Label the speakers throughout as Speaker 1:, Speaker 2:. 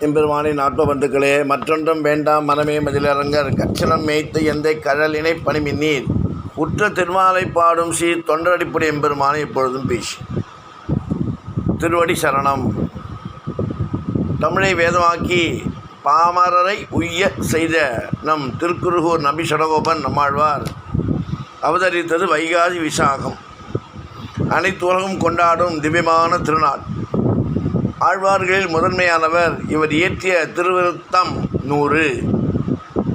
Speaker 1: எம்பெருமானி நாற்பவந்துக்களே மற்றொன்றும் வேண்டாம் மனமே மதிலரங்கர் கச்சனம் மேய்த்து எந்தை கழலினை பணிமின்னீர் உற்ற திருமாலை பாடும் சீர் தொண்டரடிப்படி எம்பெருமானை எப்பொழுதும் பேசி. திருவடி சரணம். தமிழை வேதமாக்கி பாமரரை உய்ய செய்த நம் திருக்குருகூர் நபி சடகோபன் நம்மாழ்வார். அவதரித்தது வைகாசி விசாகம். அனைத்து உலகம் கொண்டாடும் திவ்யமான திருநாள். ஆழ்வார்களில் முதன்மையானவர் இவர் இயற்றிய திருவிருத்தம் நூறு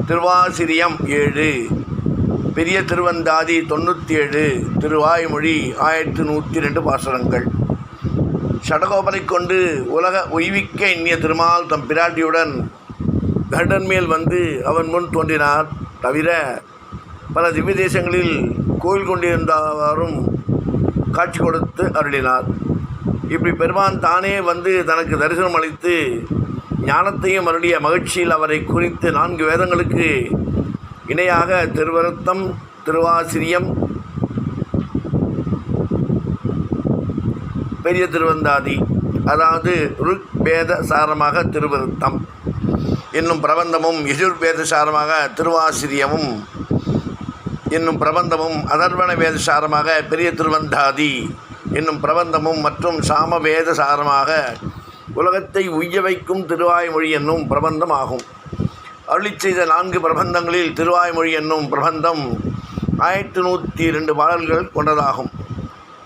Speaker 1: திருவாசிரியம் ஏழு பெரிய திருவந்தாதி தொண்ணூற்றி ஏழு திருவாய்மொழி ஆயிரத்தி நூற்றி ரெண்டு பாசனங்கள் ஷடகோபனை கொண்டு உலக உய்விக்க எண்ணிய திருமால் தம் பிராட்டியுடன் கருடன் மேல் வந்து அவன் முன் தோன்றினார். தவிர பல திவ்ய தேசங்களில் கோயில் கொண்டிருந்தவாறும் காட்சி கொடுத்து அருளினார். இப்படி பெருமான் தானே வந்து தனக்கு தரிசனம் அளித்து ஞானத்தையும் அருளிய மகிழ்ச்சியில் அவரை குறித்து நான்கு வேதங்களுக்கு இணையாக திருவருத்தம் திருவாசிரியம் பெரிய திருவந்தாதி அதாவது ருக் வேத சாரமாக திருவருத்தம் என்னும் பிரபந்தமும் எஜுர்வேத சாரமாக திருவாசிரியமும் என்னும் பிரபந்தமும் அதர்வண வேத சாரமாக பெரிய திருவந்தாதி. என்னும் பிரபந்தமும் மற்றும் சாமவேத சாரமாக உலகத்தை உய்ய வைக்கும் திருவாய்மொழி என்னும் பிரபந்தம் ஆகும் அருளி செய்த நான்கு பிரபந்தங்களில் திருவாய்மொழி என்னும் பிரபந்தம் ஆயிரத்தி நூற்றி ரெண்டு பாடல்கள் கொண்டதாகும்.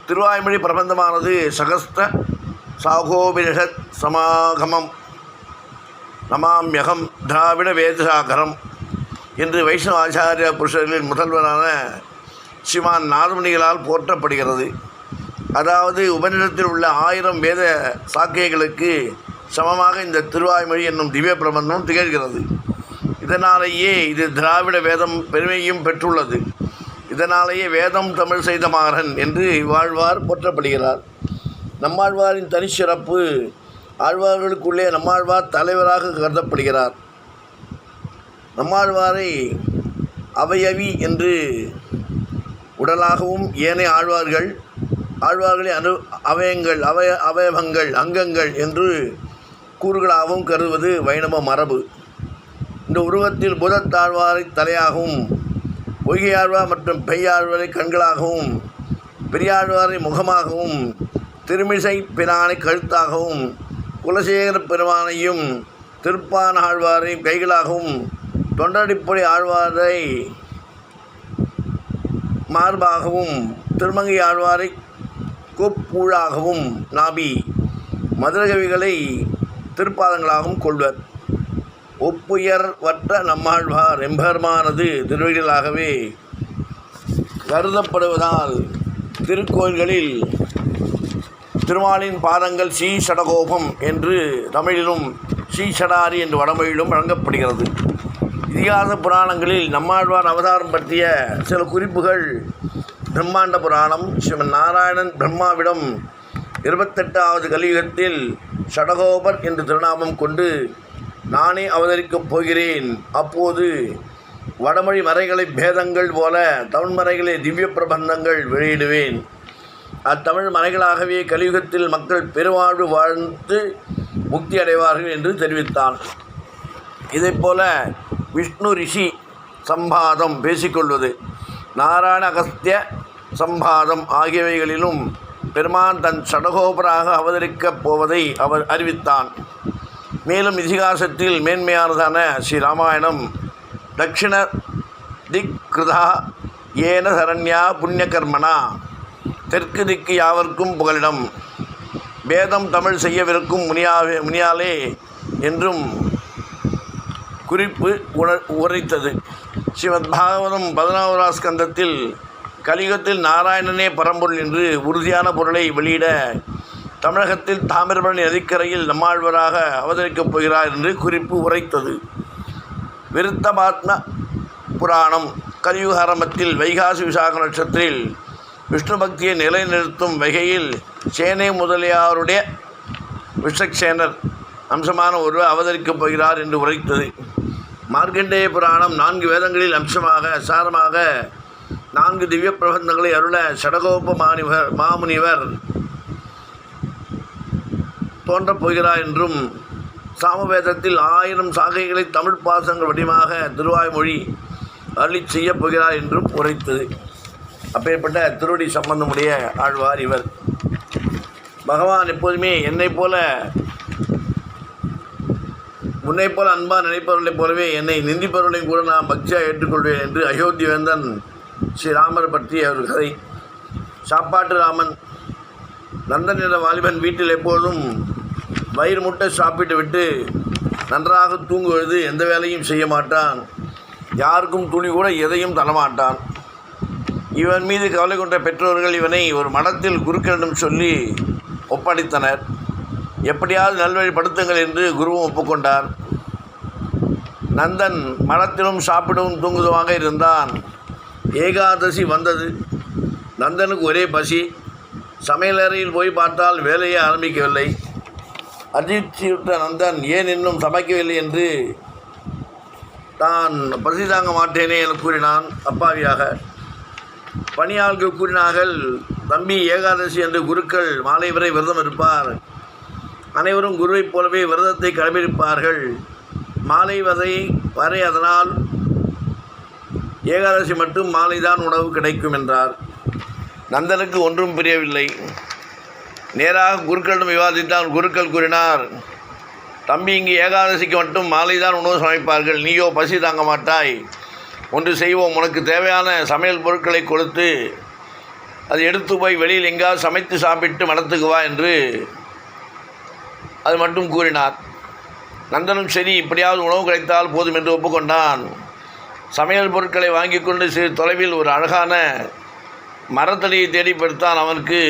Speaker 1: திருவாய்மொழி பிரபந்தமானது சகஸ்த சாகோபிஷத் சமாகமம் நமாம்யகம் திராவிட வேதசாகரம் என்று வைஷ்ணவ ஆச்சாரிய புருஷர்களின் முதல்வரான ஸ்ரீமான் நாதமணிகளால் போற்றப்படுகிறது. அதாவது உபநிடத்தில் உள்ள ஆயிரம் வேத சாக்கியங்களுக்கு சமமாக இந்த திருவாய்மொழி என்னும் திவ்ய பிரபந்தம் திகழ்கிறது. இதனாலேயே இது திராவிட வேதம் பெருமையும் பெற்றுள்ளது. இதனாலேயே வேதம் தமிழ் செய்த மாறன் என்று வாழ்வார் போற்றப்படுகிறார். நம்மாழ்வாரின் தனிச்சிறப்பு ஆழ்வார்களுக்குள்ளே நம்மாழ்வார் தலைவராக கருதப்படுகிறார். நம்மாழ்வாரை அவையவி என்று உடலாகவும் ஏனைய ஆழ்வார்கள் ஆழ்வார்களே அனு அவயங்கள் அவய அவயவங்கள் அங்கங்கள் என்று கூறுகளாகவும் கருதுவது வைணவ மரபு. இந்த உருவத்தில் புதத்தாழ்வாரை தலையாகவும் பொய்கையாழ்வார் மற்றும் பெய்யாழ்வாரை கண்களாகவும் பெரியாழ்வாரை முகமாகவும் திருமிசை பிரானை கழுத்தாகவும் குலசேகர பெருமானையும் திருப்பான ஆழ்வாரை கைகளாகவும் தொண்டடிப்பொடி ஆழ்வாரை மார்பாகவும் திருமங்கை ஆழ்வாரை கோப்பூழாகவும் நாபி மதுரகவிகளை திருப்பாதங்களாகவும் கொள்வர். ஒப்புயர் வற்ற நம்மாழ்வார் எம்பெருமானது திருவடிகளாகவே கருதப்படுவதால் திருக்கோயில்களில் திருமாலின் பாதங்கள் ஸ்ரீ சடகோபம் என்று தமிழிலும் ஸ்ரீ சடாரி என்று வடமொழியிலும் வழங்கப்படுகிறது. இதிகாச புராணங்களில் நம்மாழ்வார் அவதாரம் பற்றிய சில குறிப்புகள் பிரம்மாண்ட புராணம் ஸ்ரீமன் நாராயணன் பிரம்மாவிடம் இருபத்தெட்டாவது கலியுகத்தில் ஷடகோபர் என்று திருநாமம் கொண்டு நானே அவதரிக்கப் போகிறேன். அப்போது வடமொழி மறைகளை பேதங்கள் போல தமிழ் மறைகளை திவ்ய பிரபந்தங்கள் வெளியிடுவேன். அத்தமிழ் மறைகளாகவே கலியுகத்தில் மக்கள் பெருவாழ்வு வாழ்ந்து முக்தி அடைவார்கள் என்று தெரிவித்தான் இதைப்போல விஷ்ணு ரிஷி சம்பாதம் பேசிக்கொள்வது. நாராயண அகஸ்திய சம்பாதம் ஆகியவைகளிலும் பெருமான் தன் சடகோபராக அவதரிக்கப் போவதை அவர் அறிவித்தான். மேலும் இதிகாசத்தில் மேன்மையானதான ஸ்ரீ ராமாயணம் திக் கிருதா ஏன சரண்யா புண்ணியகர்மனா தெற்கு திக்கு யாவர்க்கும் புகலிடம். வேதம் தமிழ் செய்யவிருக்கும் முனியாவே முனியாலே என்றும் குறிப்பு உணர் உரைத்தது. ஸ்ரீமத் பாகவதம் பதினாவதா ஸ்கந்தத்தில் கலியுகத்தில் நாராயணனே பரம்பொருள் என்று உறுதியான பொருளை வெளியிட தமிழகத்தில் தாமிரபரணி நதிக்கரையில் நம்மாழ்வராக அவதரிக்கப் போகிறார் என்று குறிப்பு உரைத்தது. விருத்தமாத்ம புராணம். கலியுக ஆரம்பத்தில் வைகாசி விசாக நட்சத்திரத்தில் விஷ்ணு பக்தியை நிலைநிறுத்தும் வகையில் சேனை முதலியாருடைய விஷக்சேனர் அம்சமான ஒருவர் அவதரிக்கப் போகிறார் என்று உரைத்தது. மார்க்கண்டேய புராணம் நான்கு வேதங்களில் அம்சமாக சாரமாக நான்கு திவ்ய பிரபந்தங்களை அருள சடகோப மாணிவர் மாமுனிவர் தோன்றப் போகிறார் என்றும் சாமவேதத்தில் ஆயிரம் சாகைகளை தமிழ் பாசங்கள் வடிவமாக திருவாய்மொழி அருளி செய்யப் போகிறார் என்றும் உரைத்தது. அப்பேற்பட்ட திருவடி சம்பந்தமுடைய ஆழ்வார் இவர். பகவான் எப்போதுமே என்னைப் போல உன்னைப் போல அன்பாக நினைப்பவர்களைப் போலவே என்னை நிந்திப்பவர்களையும் கூட நான் பக்தியாக ஏற்றுக்கொள்வேன் என்று அயோத்தி வேந்தன் ஸ்ரீராமர் பற்றிய ஒரு கதை. சாப்பாட்டு ராமன் நந்தன் என்ற வாலிபன் வீட்டில் எப்போதும் வயிறு முட்டை சாப்பிட்டு விட்டு நன்றாக தூங்குவது எந்த வேலையும் செய்ய மாட்டான். யாருக்கும் துணி கூட எதையும் தரமாட்டான். இவன் மீது கவலை கொண்ட பெற்றோர்கள் இவனை ஒரு மடத்தில் குருக்களிடம் சொல்லி ஒப்படைத்தனர். எப்படியாவது நல்வழிப்படுத்துங்கள் என்று குருவும் ஒப்புக்கொண்டார். நந்தன் மரத்திலும் சாப்பிடவும் தூங்குதுவாக இருந்தான். ஏகாதசி வந்தது. நந்தனுக்கு ஒரே பசி. சமையலறையில் போய் பார்த்தால் வேலையே ஆரம்பிக்கவில்லை. அதிர்ச்சியுற்ற நந்தன் ஏன் இன்னும் சமைக்கவில்லை என்று தான் பசி தாங்க மாட்டேனே என கூறினான் அப்பாவியாக. பணியாளர்கள் கூறினார்கள் தம்பி ஏகாதசி என்று குருக்கள் மாலை வரை விரதம் இருப்பார். அனைவரும் குருவைப் போலவே விரதத்தை கடைபிடிப்பார்கள் மாலை வரை வரை அதனால் ஏகாதசி மட்டும் மாலைதான் உணவு கிடைக்கும் என்றார். நந்தனுக்கு ஒன்றும் புரியவில்லை. நேராக குருக்களிடம் விவாதித்தான் குருக்கள் கூறினார் தம்பி இங்கு ஏகாதசிக்கு மட்டும் மாலைதான் உணவு சமைப்பார்கள். நீயோ பசி தாங்க மாட்டாய். ஒன்று செய்வோம். உனக்கு தேவையான சமையல் பொருட்களை கொடுத்து அதை எடுத்து போய் வெளியில் எங்காவது சமைத்து சாப்பிட்டு மடத்துக்கு வா என்று அது மட்டும் கூறினார். நந்தனும் சரி இப்படியாவது உணவு கிடைத்தால் போதும் என்று ஒப்புக்கொண்டான். சமையல் பொருட்களை வாங்கி கொண்டு சிறு தொலைவில் ஒரு அழகான மரத்தடியை தேடி படுத்தான் அவனுக்கு.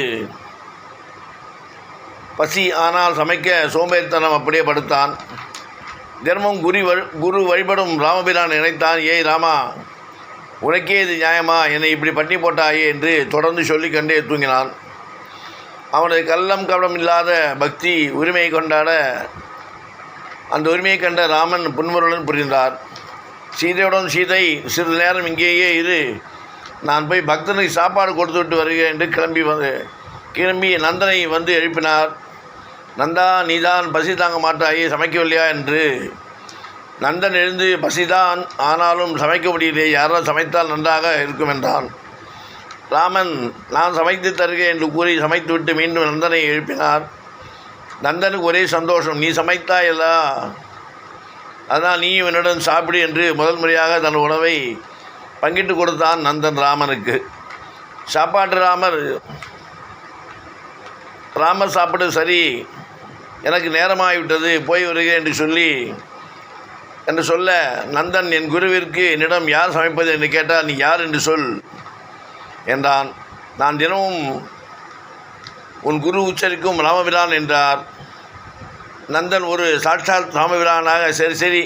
Speaker 1: பசி ஆனால் சமைக்க சோம்பேறித்தனம் அப்படியே படுத்தான். தினமும் குரு வழி குரு வழிபடும் ராமபிரான் நினைத்தான் ஏய் ராமா உனக்கே இது நியாயமா? என்னை இப்படி பட்டி போட்டாயே? என்று தொடர்ந்து சொல்லிக்கொண்டே தூங்கினான். அவனது கள்ளம் கவனம் இல்லாத பக்தி உரிமையை கொண்டாட அந்த உரிமையை கண்ட ராமன் புன்முருடன் புரிந்தார். சீதையுடன் சீதை சிறிது நேரம் இங்கேயே இரு. நான் போய் பக்தனுக்கு சாப்பாடு கொடுத்து விட்டு வருகிறேன் என்று கிளம்பி வந்து கிளம்பி நந்தனை வந்து எழுப்பினார். நந்தா நீதான் பசி தாங்க மாட்டாயே சமைக்கவில்லையா என்று. நந்தன் எழுந்து பசிதான் ஆனாலும் சமைக்க முடியலையே யாரோ சமைத்தால் நன்றாக இருக்கும் என்றான் ராமன் நான் சமைத்து தருகிறேன் என்று கூறி சமைத்துவிட்டு மீண்டும் நந்தனை எழுப்பினார். நந்தனுக்கு ஒரே சந்தோஷம் நீ சமைத்தாயல்லா? அதான் நீயும் என்னுடன் சாப்பிடு என்று முதல் முறையாக தன் உணவை பங்கிட்டு கொடுத்தான் நந்தன் ராமனுக்கு. சாப்பாட்டு ராமர் ராமர் சாப்பிடு சரி. எனக்கு நேரமாகிவிட்டது போய் வருகிறேன் என்று சொல்லி என்று சொல்ல நந்தன் என் குருவிற்கு என்னிடம் யார் சமைப்பது? என்று கேட்டால் நீ யார்? என்று சொல். என்றான். நான் தினமும் உன் குரு உச்சரிக்கும் ராமபிரான் என்றார். நந்தன் ஒரு சாட்சாத் ராமபிரானாக சரி சரி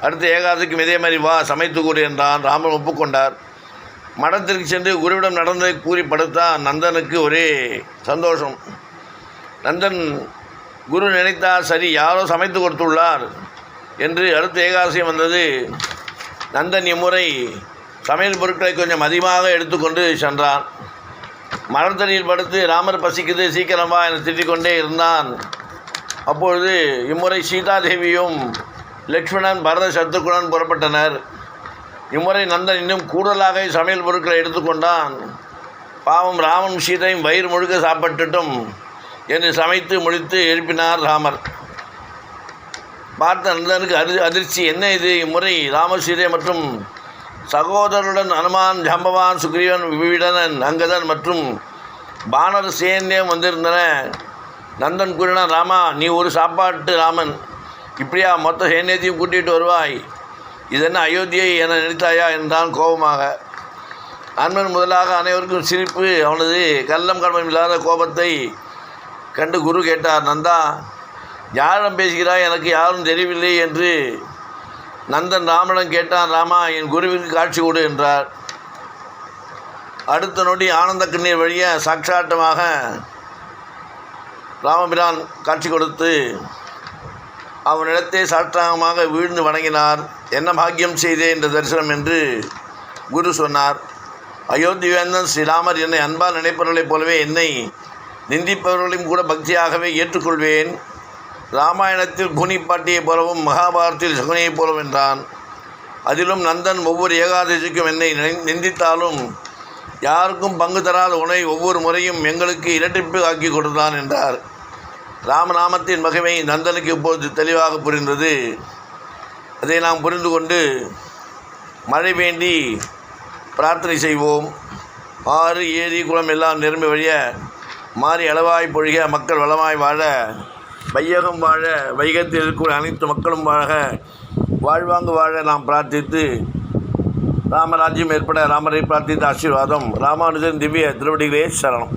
Speaker 1: அடுத்த ஏகாதசிக்கும் இதே மாதிரி வா சமைத்து கூடு என்றான். ராமன் ஒப்புக்கொண்டார். மடத்திற்கு சென்று குருவிடம் நடந்ததை கூறி படுத்தான் நந்தனுக்கு ஒரே சந்தோஷம். நந்தன் குரு நினைத்தார் சரி யாரோ சமைத்து கொடுத்துள்ளார் என்று அடுத்த ஏகாதசியம் வந்தது. நந்தன் இம்முறை சமையல் பொருட்களை கொஞ்சம் அதிகமாக எடுத்துக்கொண்டு சென்றான். மரத்தடியில் படுத்து ராமர் பசிக்குது சீக்கிரமா என திட்டிக்கொண்டே இருந்தான். அப்பொழுது இம்முறை சீதாதேவியும் லக்ஷ்மணன் பரத சத்துக்குடன் புறப்பட்டனர். இம்முறை நந்தன் இன்னும் கூடுதலாக சமையல் பொருட்களை எடுத்துக்கொண்டான். பாவம் ராமன் சீதையும் வயிறு முழுக்க சாப்பிட்டுட்டும் என்று சமைத்து முடித்து எழுப்பினார் ராமர். பார்த்த நந்தனுக்கு அதி அதிர்ச்சி என்ன இது? இம்முறை ராமசீதை சீதை மற்றும் சகோதரருடன் அனுமான் ஜம்பவான் சுக்ரீவன் விபீடனன் அங்கதன் மற்றும் பானர சேந்தியம் வந்திருந்தன. நந்தன் கூறினான் ராமா நீ ஒரு சாப்பாட்டு ராமன். இப்படியா மொத்த சேனியத்தையும் கூட்டிகிட்டு வருவாய்? இதென்ன அயோத்தியை என நினைத்தாயா? என்றான் கோபமாக. அன்பன் முதலாக அனைவருக்கும் சிரிப்பு. அவனது கள்ளம் கடமம் இல்லாத கோபத்தை கண்டு குரு கேட்டார் நந்தா யாரிடம் பேசுகிறாய்? எனக்கு யாரும் தெரியவில்லை என்று நந்தன் ராமனிடம் கேட்டான் ராமா என் குருவிற்கு காட்சி கொடு என்றார். அடுத்த நொடி ஆனந்த கண்ணீர் வழிய சாட்சாட்டமாக ராமபிரான் காட்சி கொடுத்து அவனிடத்தை சாஷ்டாங்கமாக வீழ்ந்து வணங்கினார். என்ன பாக்கியம் செய்தே என்ற தரிசனம் என்று குரு சொன்னார். அயோத்திவேந்தன் ஸ்ரீராமர் என்னை அன்பால் நினைப்பவர்களைப் போலவே என்னை நிந்திப்பவர்களையும் கூட பக்தியாகவே ஏற்றுக்கொள்வேன். ராமாயணத்தில் குனிப்பாட்டியைப் போலவும் மகாபாரத்தில் சகுனியைப் போலவும் என்றான். அதிலும் நந்தன் ஒவ்வொரு ஏகாதசிக்கும் என்னை நிந்தித்தாலும் யாருக்கும் பங்கு தராத உணவை ஒவ்வொரு முறையும் எங்களுக்கு இரட்டிப்பு ஆக்கி கொடுத்தான் என்றார். ராமநாமத்தின் மகிமை நந்தனுக்கு இப்போது தெளிவாக புரிந்தது. அதை நாம் புரிந்து கொண்டு மழை வேண்டி பிரார்த்தனை செய்வோம். ஆறு ஏரி குளம் எல்லாம் நிரம்பி வழிய மாறி அளவாய் பொழிக மக்கள் வளமாய் வாழ வையகம் வாழ வைகத்தில் இருக்கிற அனைத்து மக்களும் வாழ வாழ்வாங்கு வாழ நாம் பிரார்த்தித்து ராமராஜ்யம் ஏற்பட ராமரை பிரார்த்தித்த ஆசீர்வாதம் ராமானுஜன் திவ்ய திருவடிகளே சரணம்.